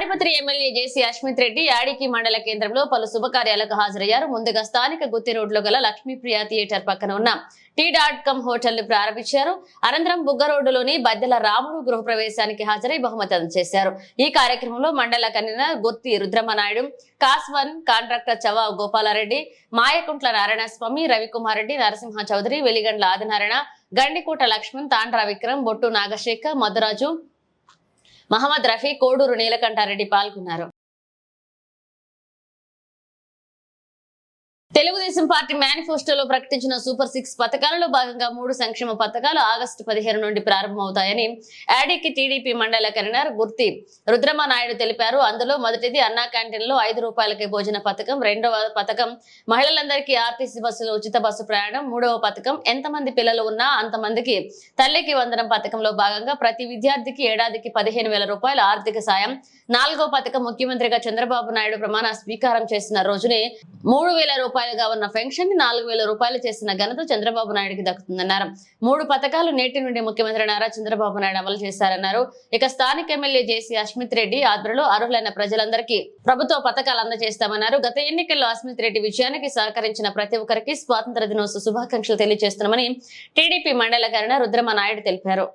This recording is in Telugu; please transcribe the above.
తాడిపత్రి ఎమ్మెల్యే జేసీ అశ్మిత్ రెడ్డి యాడికి మండల కేంద్రంలో పలు శుభకార్యాలకు హాజరయ్యారు. ముందుగా స్థానిక గుత్తి రోడ్లో గల లక్ష్మీప్రియ థియేటర్ పక్కన ఉన్న టీ డాట్ కమ్ హోటల్ను ప్రారంభించారు. అనంతరం బుగ్గ రోడ్డులోని బద్దెల రాముడు గృహప్రవేశానికి హాజరై బహుమతి అందజేశారు ఈ కార్యక్రమంలో మండల కన్వీనర్ గుత్తి రుద్రమనాయుడు కాస్వన్ కాంట్రాక్టర్ చవా గోపాలారెడ్డి మాయకుంట్ల నారాయణస్వామి రవికుమార్ రెడ్డి నరసింహ చౌదరి వెలిగండ్ల ఆదినారాయణ గండికోట లక్ష్మణ్ తాండ్రా విక్రమ్ బొట్టు నాగశేఖర్ మధురాజు మహమ్మద్ రఫీ కోడూరు నీలకంఠారెడ్డి పాల్గొన్నారు. తెలుగుదేశం పార్టీ మేనిఫెస్టోలో ప్రకటించిన సూపర్ సిక్స్ పథకాలలో భాగంగా మూడు సంక్షేమ పథకాలు ఆగస్టు పదిహేను నుండి ప్రారంభమవుతాయని యాడీకి టీడీపీ మండల కన్వీనర్ గుర్తి రుద్రమ నాయుడు తెలిపారు. అందులో మొదటిది అన్నా క్యాంటీన్లో ఐదు రూపాయలకి భోజన పథకం రెండవ పథకం మహిళలందరికీ ఆర్టీసీ బస్సులో ఉచిత బస్సు ప్రయాణం మూడవ పథకం ఎంతమంది పిల్లలు ఉన్నా అంతమందికి తల్లికి వందనం పథకంలో భాగంగా ప్రతి విద్యార్థికి ఏడాదికి పదిహేను వేల రూపాయల ఆర్థిక సాయం. నాలుగో పథకం ముఖ్యమంత్రిగా చంద్రబాబు నాయుడు ప్రమాణ స్వీకారం చేసిన రోజునే మూడు వేల రూపాయలుగా ఉన్న పెన్షన్ని నాలుగు వేల రూపాయలు చేసిన ఘనత చంద్రబాబు నాయుడుకి దక్కుతుందన్నారు. మూడు పథకాలు నేటి నుండి ముఖ్యమంత్రి నారా చంద్రబాబు నాయుడు అమలు చేశారన్నారు. ఇక స్థానిక ఎమ్మెల్యే జేసీ అస్మిత్ రెడ్డి ఆధ్వర్యంలో అర్హులైన ప్రజలందరికీ ప్రభుత్వ పథకాలు అందజేస్తామన్నారు. గత ఎన్నికల్లో అస్మిత్ రెడ్డి విజయానికి సహకరించిన ప్రతి ఒక్కరికి స్వాతంత్ర దినోత్సవ శుభాకాంక్షలు తెలియజేస్తున్నామని టీడీపీ మండల కరణ రుద్రమ నాయుడు తెలిపారు.